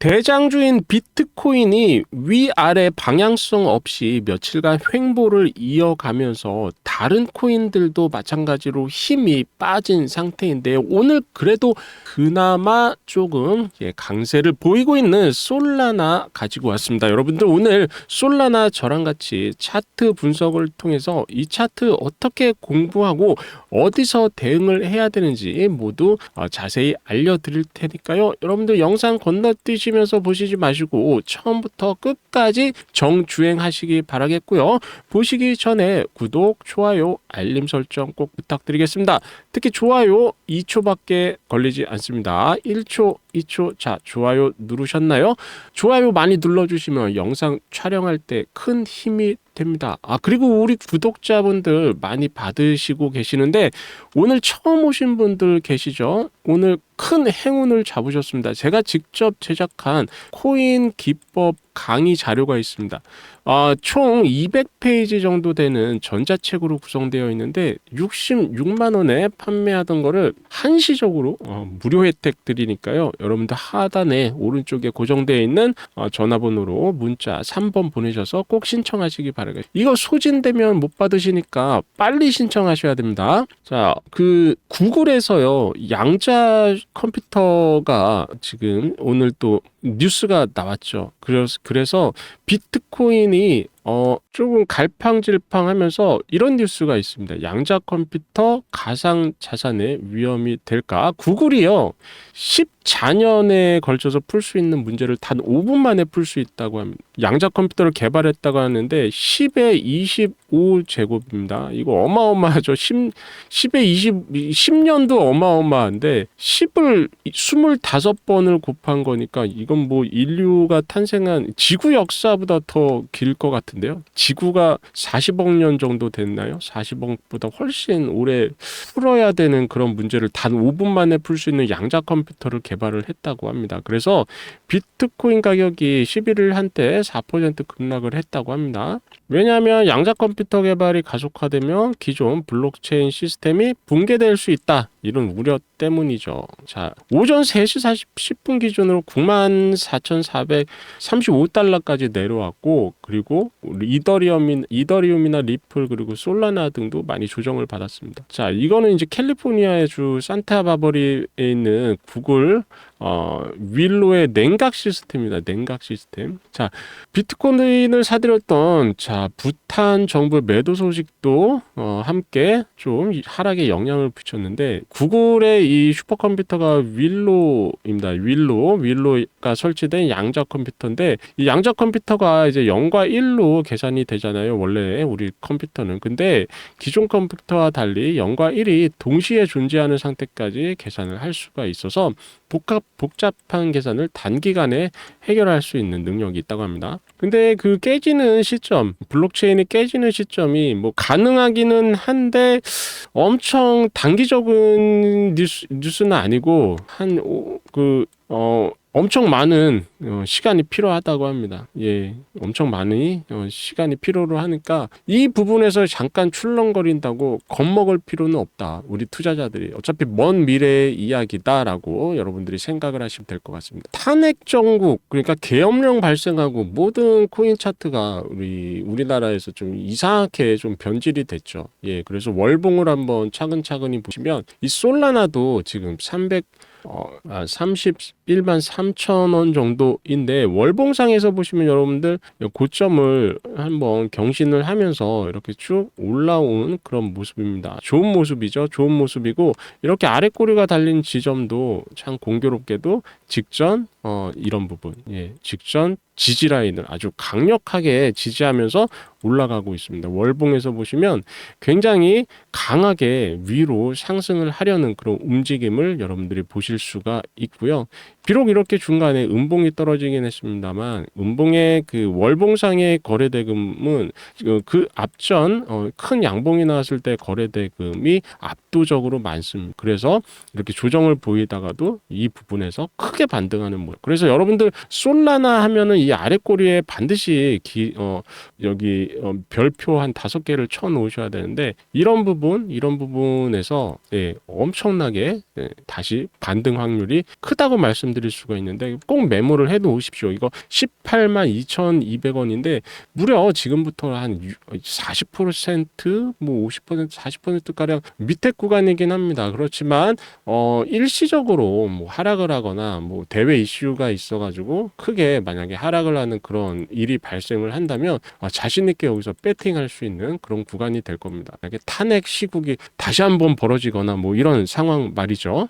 대장주인 비트코인이 위아래 방향성 없이 며칠간 횡보를 이어가면서 다른 코인들도 마찬가지로 힘이 빠진 상태인데 오늘 그래도 그나마 조금 예, 강세를 보이고 있는 솔라나 가지고 왔습니다. 여러분들 오늘 솔라나 저랑 같이 차트 분석을 통해서 이 차트 어떻게 공부하고 어디서 대응을 해야 되는지 모두 어, 자세히 알려드릴 테니까요. 여러분들 영상 건너뛰시 면서 보시지 마시고 처음부터 끝까지 정주행하시기 바라겠고요. 보시기 전에 구독, 좋아요, 알림 설정 꼭 부탁드리겠습니다. 특히 좋아요 2초밖에 걸리지 않습니다. 1초, 2초. 자, 좋아요 누르셨나요? 좋아요 많이 눌러주시면 영상 촬영할 때 큰 힘이 됩니다. 아, 그리고 우리 구독자분들 많이 받으시고 계시는데 오늘 처음 오신 분들 계시죠? 오늘 큰 행운을 잡으셨습니다. 제가 직접 제작한 코인 기법 강의 자료가 있습니다. 아, 총 200페이지 정도 되는 전자책으로 구성되어 있는데 66만 원에 판매하던 거를 한시적으로 어, 무료 혜택 드리니까요. 여러분들 하단에 오른쪽에 고정되어 있는 어, 전화번호로 문자 3번 보내셔서 꼭 신청하시기 바랍니다. 이거 소진되면 못 받으시니까 빨리 신청하셔야 됩니다. 자, 그 구글에서요. 양자 컴퓨터가 지금 오늘 또 뉴스가 나왔죠. 그래서 그래서 비트코인이 어 조금 갈팡질팡하면서 이런 뉴스가 있습니다. 양자 컴퓨터 가상 자산의 위험이 될까? 구글이요. 14년에 걸쳐서 풀 수 있는 문제를 단 5분 만에 풀 수 있다고 합니다. 양자 컴퓨터를 개발했다고 하는데 10에 25 제곱입니다. 이거 어마어마하죠. 10, 10에 20 10년도 어마어마한데 10을 25번을 곱한 거니까 이건 뭐 인류가 탄생한 지구 역사보다 더 길 것 같은 데요. 지구가 40억 년 정도 됐나요? 40억보다 훨씬 오래 풀어야 되는 그런 문제를 단 5분 만에 풀 수 있는 양자 컴퓨터를 개발을 했다고 합니다. 그래서 비트코인 가격이 11일 한때 4% 급락을 했다고 합니다. 왜냐하면 양자 컴퓨터 개발이 가속화되면 기존 블록체인 시스템이 붕괴될 수 있다. 이런 우려 때문이죠. 자, 오전 3시 40, 10분 기준으로 94,435달러까지 내려왔고, 그리고 이더리움인, 이더리움이나 리플, 그리고 솔라나 등도 많이 조정을 받았습니다. 자, 이거는 이제 캘리포니아의 주 산타바버리에 있는 구글 어, 윌로의 냉각 시스템입니다. 냉각 시스템. 자, 비트코인을 사들였던 자, 부탄 정부의 매도 소식도 어, 함께 좀 하락에 영향을 미쳤는데 구글의 이 슈퍼컴퓨터가 윌로입니다. 윌로, 윌로가 설치된 양자 컴퓨터인데 이 양자 컴퓨터가 이제 0과 1로 계산이 되잖아요. 원래 우리 컴퓨터는. 근데 기존 컴퓨터와 달리 0과 1이 동시에 존재하는 상태까지 계산을 할 수가 있어서 복합 복잡한 계산을 단기간에 해결할 수 있는 능력이 있다고 합니다. 근데 그 깨지는 시점, 블록체인이 깨지는 시점이 뭐 가능하기는 한데 엄청 단기적인 뉴스, 뉴스는 아니고 한그 엄청 많은 어, 시간이 필요하다고 합니다. 예, 엄청 많이 어, 시간이 필요로 하니까 이 부분에서 잠깐 출렁거린다고 겁먹을 필요는 없다. 우리 투자자들이 어차피 먼 미래의 이야기다라고 여러분들이 생각을 하시면 될 것 같습니다. 탄핵 정국 그러니까 계엄령 발생하고 모든 코인 차트가 우리 우리나라에서 좀 이상하게 좀 변질이 됐죠. 예, 그래서 월봉을 한번 차근차근히 보시면 이 솔라나도 지금 300 어, 아, 31만 3천 원 정도인데 월봉상에서 보시면 여러분들 고점을 한번 경신을 하면서 이렇게 쭉 올라온 그런 모습입니다. 좋은 모습이죠. 좋은 모습이고 이렇게 아래 꼬리가 달린 지점도 참 공교롭게도 직전 어, 이런 부분, 예, 직전 지지 라인을 아주 강력하게 지지하면서 올라가고 있습니다. 월봉에서 보시면 굉장히 강하게 위로 상승을 하려는 그런 움직임을 여러분들이 보실 수가 있고요. 비록 이렇게 중간에 음봉이 떨어지긴 했습니다만 음봉의 그 월봉상의 거래대금은 그 앞전 어, 큰 양봉이 나왔을 때 거래대금이 압도적으로 많습니다. 그래서 이렇게 조정을 보이다가도 이 부분에서 크게 반등하는 모습. 그래서 여러분들 솔라나 하면은 이 아래 꼬리에 반드시 기, 어, 여기 어, 별표 한 다섯 개를 쳐 놓으셔야 되는데 이런 부분 이런 부분에서 예, 엄청나게 예, 다시 반등 확률이 크다고 말씀드리. 알려 드릴 수가 있는데 꼭 메모를 해놓으십시오. 이거 18만 2,200원인데 무려 지금부터 한 40%뭐 50% 40% 가량 밑에 구간이긴 합니다. 그렇지만 어 일시적으로 뭐 하락을 하거나 뭐 대외 이슈가 있어가지고 크게 만약에 하락을 하는 그런 일이 발생을 한다면 아, 자신 있게 여기서 배팅할 수 있는 그런 구간이 될 겁니다. 만약에 탄핵 시국이 다시 한번 벌어지거나 뭐 이런 상황 말이죠.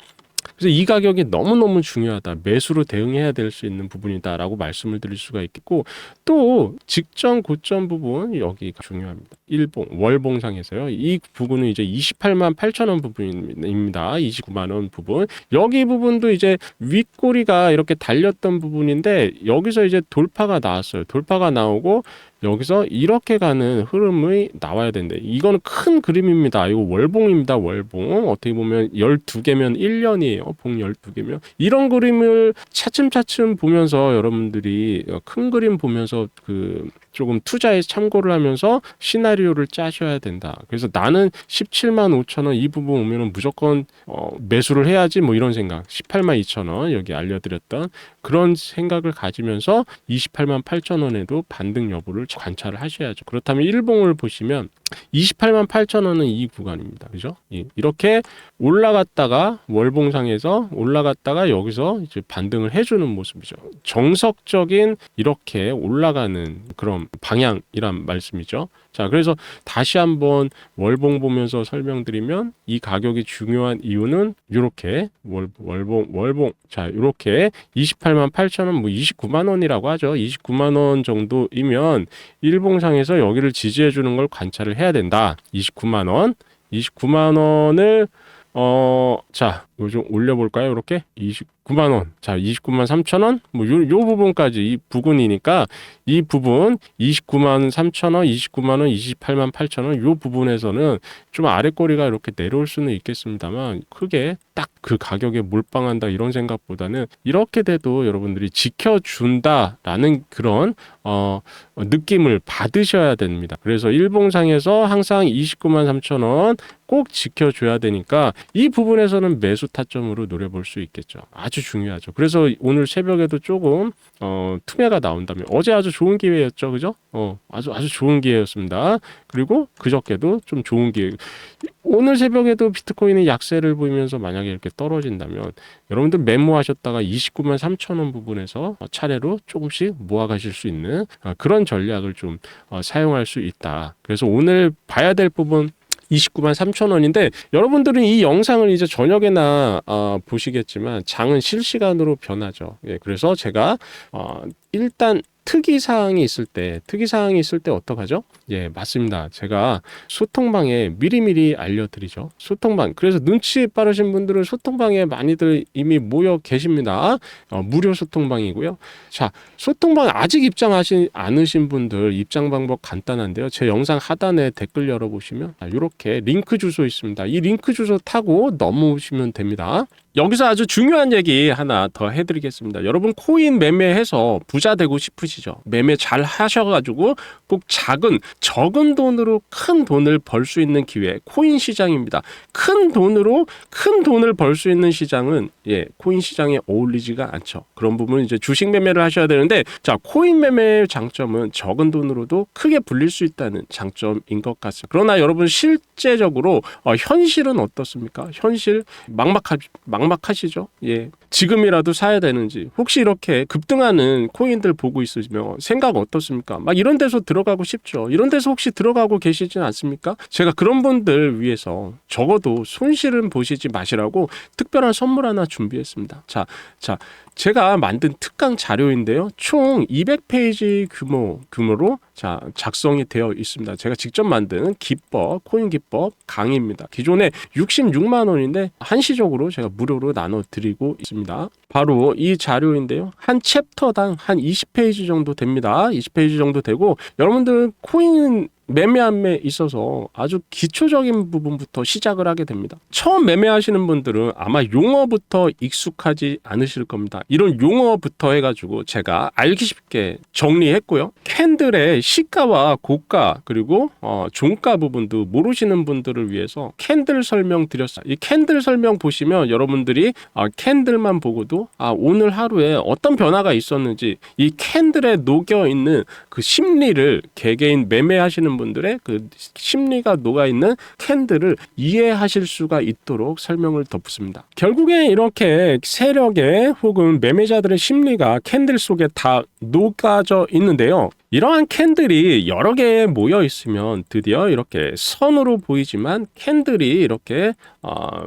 그래서 이 가격이 너무너무 중요하다. 매수로 대응해야 될 수 있는 부분이다라고 말씀을 드릴 수가 있겠고 또 직전 고점 부분 여기가 중요합니다. 일봉 월봉상에서요. 이 부분은 이제 28만 8천 원 부분입니다. 29만 원 부분. 여기 부분도 이제 윗꼬리가 이렇게 달렸던 부분인데 여기서 이제 돌파가 나왔어요. 돌파가 나오고 여기서 이렇게 가는 흐름이 나와야 된대. 이거는 큰 그림입니다. 이거 월봉입니다. 월봉. 어떻게 보면 12개면 1년이에요. 봉 12개면. 이런 그림을 차츰차츰 보면서 여러분들이 큰 그림 보면서 그 조금 투자에 참고를 하면서 시나리오를 짜셔야 된다. 그래서 나는 17만 5천 원 이 부분 오면은 무조건 어, 매수를 해야지 뭐 이런 생각. 18만 2천 원 여기 알려드렸던 그런 생각을 가지면서 28만 8천 원에도 반등 여부를 관찰을 하셔야죠. 그렇다면 일봉을 보시면 28만 8천 원은 이 구간입니다. 그죠? 이- 이렇게 올라갔다가 월봉상에서 올라갔다가 여기서 이제 반등을 해주는 모습이죠. 정석적인 이렇게 올라가는 그런 방향이란 말씀이죠. 자, 그래서 다시 한번 월봉 보면서 설명드리면 이 가격이 중요한 이유는 이렇게 월, 월봉 월봉 자 이렇게 28만 8천 원, 뭐 29만 원이라고 하죠. 29만 원 정도이면 일봉상에서 여기를 지지해 주는 걸 관찰을 해야 된다. 29만 원, 29만 원을 어, 자, 요좀 올려볼까요? 이렇게 29만 원, 자, 29만 3천 원, 뭐 요, 요 부분까지 이 부분이니까 이 부분 29만 3천 원, 29만 원, 28만 8천 원, 요 부분에서는 좀 아랫꼬리가 이렇게 내려올 수는 있겠습니다만 크게 딱 그 가격에 몰빵한다 이런 생각보다는 이렇게 돼도 여러분들이 지켜준다라는 그런 어, 어, 느낌을 받으셔야 됩니다. 그래서 일봉상에서 항상 29만 3천 원 꼭 지켜줘야 되니까 이 부분에서는 매수 타점으로 노려볼 수 있겠죠. 아주 중요하죠. 그래서 오늘 새벽에도 조금 어, 투매가 나온다면 어제 아주 좋은 기회였죠, 그죠? 어, 아주 아주 좋은 기회였습니다. 그리고 그저께도 좀 좋은 기회. 오늘 새벽에도 비트코인이 약세를 보이면서 만약에 이렇게 떨어진다면 여러분들 메모하셨다가 29만 3천 원 부분에서 어, 차례로 조금씩 모아가실 수 있는 어, 그런 전략을 좀 어, 사용할 수 있다. 그래서 오늘 봐야 될 부분 29만 3천 원인데 여러분들은 이 영상을 이제 저녁에나 어, 보시겠지만 장은 실시간으로 변하죠. 예, 그래서 제가 어, 일단 특이 사항이 있을 때 특이 사항이 있을 때 어떡하죠? 예, 맞습니다. 제가 소통방에 미리미리 알려드리죠. 소통방. 그래서 눈치 빠르신 분들은 소통방에 많이들 이미 모여 계십니다. 어, 무료 소통방이고요. 자, 소통방 아직 입장하신 않으신 분들 입장 방법 간단한데요. 제 영상 하단에 댓글 열어보시면 이렇게 링크 주소 있습니다. 이 링크 주소 타고 넘어오시면 됩니다. 여기서 아주 중요한 얘기 하나 더 해드리겠습니다. 여러분 코인 매매해서 부자 되고 싶으시죠? 매매 잘 하셔가지고 꼭 작은 적은 돈으로 큰 돈을 벌 수 있는 기회 코인 시장입니다. 큰 돈으로 큰 돈을 벌 수 있는 시장은 예 코인 시장에 어울리지가 않죠. 그런 부분은 이제 주식 매매를 하셔야 되는데 자 코인 매매의 장점은 적은 돈으로도 크게 불릴 수 있다는 장점인 것 같습니다. 그러나 여러분 실제적으로 어, 현실은 어떻습니까? 현실 막막하 막 막하시죠? 예. 지금이라도 사야 되는지 혹시 이렇게 급등하는 코인들 보고 있으시면 생각 어떻습니까? 막 이런 데서 들어가고 싶죠. 이런 데서 혹시 들어가고 계시진 않습니까? 제가 그런 분들 위해서 적어도 손실은 보시지 마시라고 특별한 선물 하나 준비했습니다. 자, 자, 제가 만든 특강 자료인데요. 총 200페이지 규모 규모로 자 작성이 되어 있습니다. 제가 직접 만든 기법 코인 기법 강의입니다. 기존에 66만 원인데 한시적으로 제가 무료 로 나눠 드리고 있습니다. 바로 이 자료인데요. 한 챕터당 한 20페이지 정도 됩니다. 20페이지 정도 되고 여러분들 코인 매매함에 있어서 아주 기초적인 부분부터 시작을 하게 됩니다. 처음 매매하시는 분들은 아마 용어부터 익숙하지 않으실 겁니다. 이런 용어부터 해가지고 제가 알기 쉽게 정리했고요. 캔들의 시가와 고가 그리고 어, 종가 부분도 모르시는 분들을 위해서 캔들 설명 드렸어요. 이 캔들 설명 보시면 여러분들이 아, 캔들만 보고도 아, 오늘 하루에 어떤 변화가 있었는지 이 캔들에 녹여 있는 그 심리를 개개인 매매하시는 분들의 그 심리가 녹아 있는 캔들을 이해하실 수가 있도록 설명을 덧붙습니다. 결국에 이렇게 세력의 혹은 매매자들의 심리가 캔들 속에 다 녹아져 있는데요. 이러한 캔들이 여러 개 모여 있으면 드디어 이렇게 선으로 보이지만 캔들이 이렇게 어,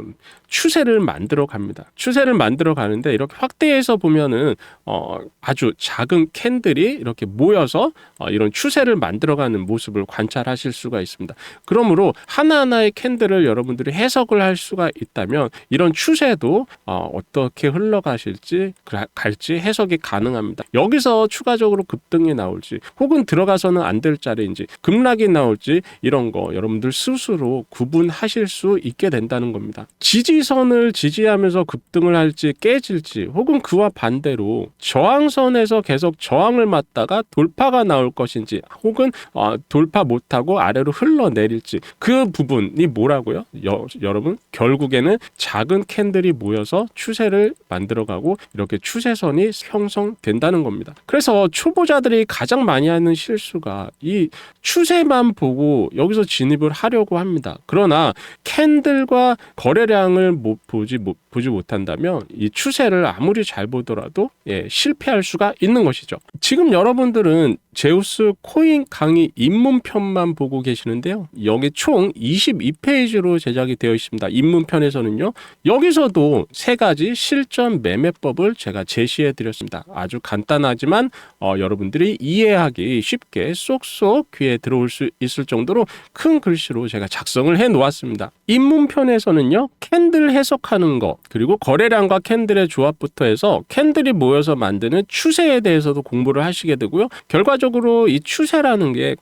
추세를 만들어 갑니다. 추세를 만들어 가는데 이렇게 확대해서 보면은 어, 아주 작은 캔들이 이렇게 모여서 어, 이런 추세를 만들어 가는 모습을 관찰하실 수가 있습니다. 그러므로 하나하나의 캔들을 여러분들이 해석을 할 수가 있다면 이런 추세도 어, 어떻게 흘러가실지 가- 갈지 해석이 가능합니다. 여기서 추가적으로 급등이 나올지 혹은 들어가서는 안 될 자리인지 급락이 나올지 이런 거 여러분들 스스로 구분하실 수 있게 된다는 겁니다. 지지선을 지지하면서 급등을 할지 깨질지 혹은 그와 반대로 저항선에서 계속 저항을 맞다가 돌파가 나올 것인지 혹은 어, 돌파 못하고 아래로 흘러내릴지 그 부분이 뭐라고요? 여, 여러분 결국에는 작은 캔들이 모여서 추세를 만들어가고 이렇게 추세선이 형성된다는 겁니다. 그래서 초보자들이 가장 많이 하는 실수가 이 추세만 보고 여기서 진입을 하려고 합니다. 그러나 캔들과 거래량을 못 보지 못 보지 못한다면 이 추세를 아무리 잘 보더라도 예, 실패할 수가 있는 것이죠. 지금 여러분들은 제우스 코인 강의 입문편만 보고 계시는데요. 여기 총 22페이지로 제작이 되어 있습니다. 입문편에서는요. 여기서도 세 가지 실전 매매법을 제가 제시해 드렸습니다. 아주 간단하지만 어, 여러분들이 이해하기 쉽게 쏙쏙 귀에 들어올 수 있을 정도로 큰 글씨로 제가 작성을 해 놓았습니다. 입문편에서는요. 캔들 해석하는 거 그리고 거래량과 캔들의 조합부터 해서 캔들이 모여서 만드는 추세에 대해서도 공부를 하시게 되고요. 결과적으로 이 추세라는 게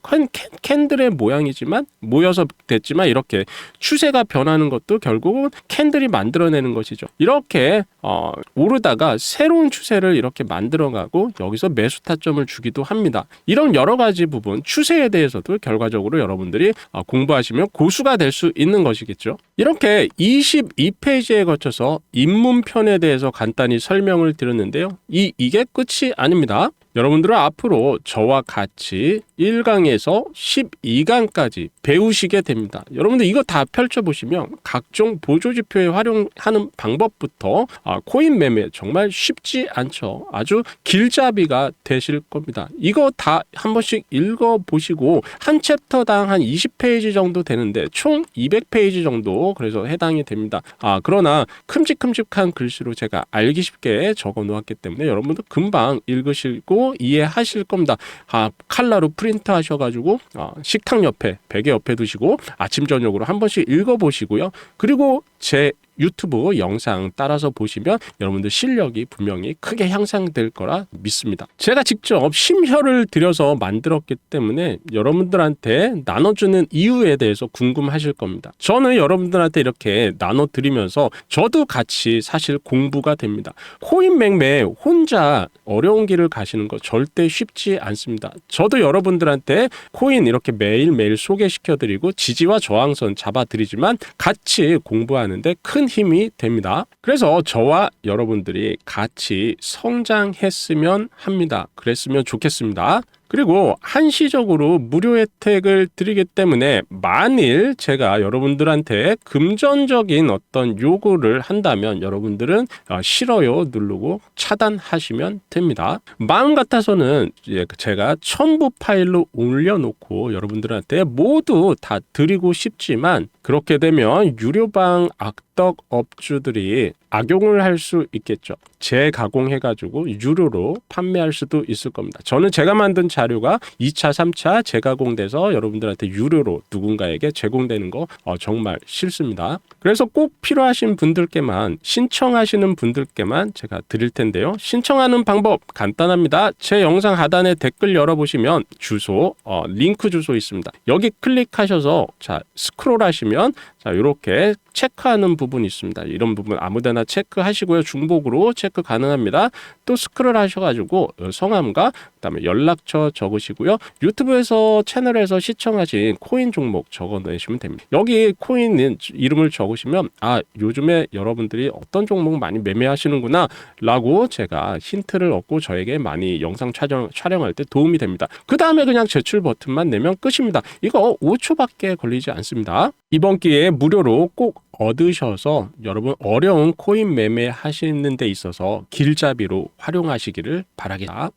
캔들의 모양이지만 모여서 됐지만 이렇게 추세가 변하는 것도 결국은 캔들이 만들어내는 것이죠. 이렇게 어, 오르다가 새로운 추세를 이렇게 만들어가고 여기서 매수 타점을 주기도 합니다. 이런 여러 가지 부분 추세에 대해서도 결과적으로 여러분들이 어, 공부하시면 고수가 될 수 있는 것이겠죠. 이렇게 22페이지에 거쳐서 입문편에 대해서 간단히 설명을 드렸는데요. 이 이게 끝이 아닙니다. 여러분들은 앞으로 저와 같이 1강에서 12강까지 배우시게 됩니다. 여러분들 이거 다 펼쳐보시면 각종 보조지표에 활용하는 방법부터 아, 코인 매매 정말 쉽지 않죠. 아주 길잡이가 되실 겁니다. 이거 다 한 번씩 읽어보시고 한 챕터당 한 20페이지 정도 되는데 총 200페이지 정도 그래서 해당이 됩니다. 아 그러나 큼직큼직한 글씨로 제가 알기 쉽게 적어 놓았기 때문에 여러분들 금방 읽으시고 이해하실 겁니다. 아 칼라로 프린트 하셔가지고 아, 식탁 옆에 베개 옆에 두시고 아침 저녁으로 한 번씩 읽어보시고요. 그리고 제 유튜브 영상 따라서 보시면 여러분들 실력이 분명히 크게 향상될 거라 믿습니다. 제가 직접 심혈을 들여서 만들었기 때문에 여러분들한테 나눠주는 이유에 대해서 궁금하실 겁니다. 저는 여러분들한테 이렇게 나눠드리면서 저도 같이 사실 공부가 됩니다. 코인 매매 혼자 어려운 길을 가시는 거 절대 쉽지 않습니다. 저도 여러분들한테 코인 이렇게 매일매일 소개시켜드리고 지지와 저항선 잡아드리지만 같이 공부하는데 큰 힘이 됩니다. 그래서 저와 여러분들이 같이 성장했으면 합니다. 그랬으면 좋겠습니다. 그리고 한시적으로 무료 혜택을 드리기 때문에 만일 제가 여러분들한테 금전적인 어떤 요구를 한다면 여러분들은 어, 싫어요 누르고 차단하시면 됩니다. 마음 같아서는 예, 제가 첨부 파일로 올려놓고 여러분들한테 모두 다 드리고 싶지만 그렇게 되면 유료방 악덕 업주들이 악용을 할 수 있겠죠. 재가공해가지고 유료로 판매할 수도 있을 겁니다. 저는 제가 만든 자료가 2차, 3차 재가공돼서 여러분들한테 유료로 누군가에게 제공되는 거 어, 정말 싫습니다. 그래서 꼭 필요하신 분들께만 신청하시는 분들께만 제가 드릴 텐데요. 신청하는 방법 간단합니다. 제 영상 하단에 댓글 열어보시면 주소, 어, 링크 주소 있습니다. 여기 클릭하셔서 자 스크롤하시면 자 이렇게 체크하는 부분이 있습니다. 이런 부분 아무데나 체크하시고요. 중복으로 체크 가능합니다. 또 스크롤 하셔가지고 어, 성함과 그다음에 연락처 적으시고요. 유튜브에서 채널에서 시청하신 코인 종목 적어내시면 됩니다. 여기 코인 이름을 적으시면 아 요즘에 여러분들이 어떤 종목 많이 매매하시는구나 라고 제가 힌트를 얻고 저에게 많이 영상 촬영 촬영할 때 도움이 됩니다. 그 다음에 그냥 제출 버튼만 내면 끝입니다. 이거 5초밖에 걸리지 않습니다. 이번 기회에 무료로 꼭 얻으셔서 여러분 어려운 코인 매매 하시는 데 있어서 길잡이로 활용하시기를 바라겠습니다.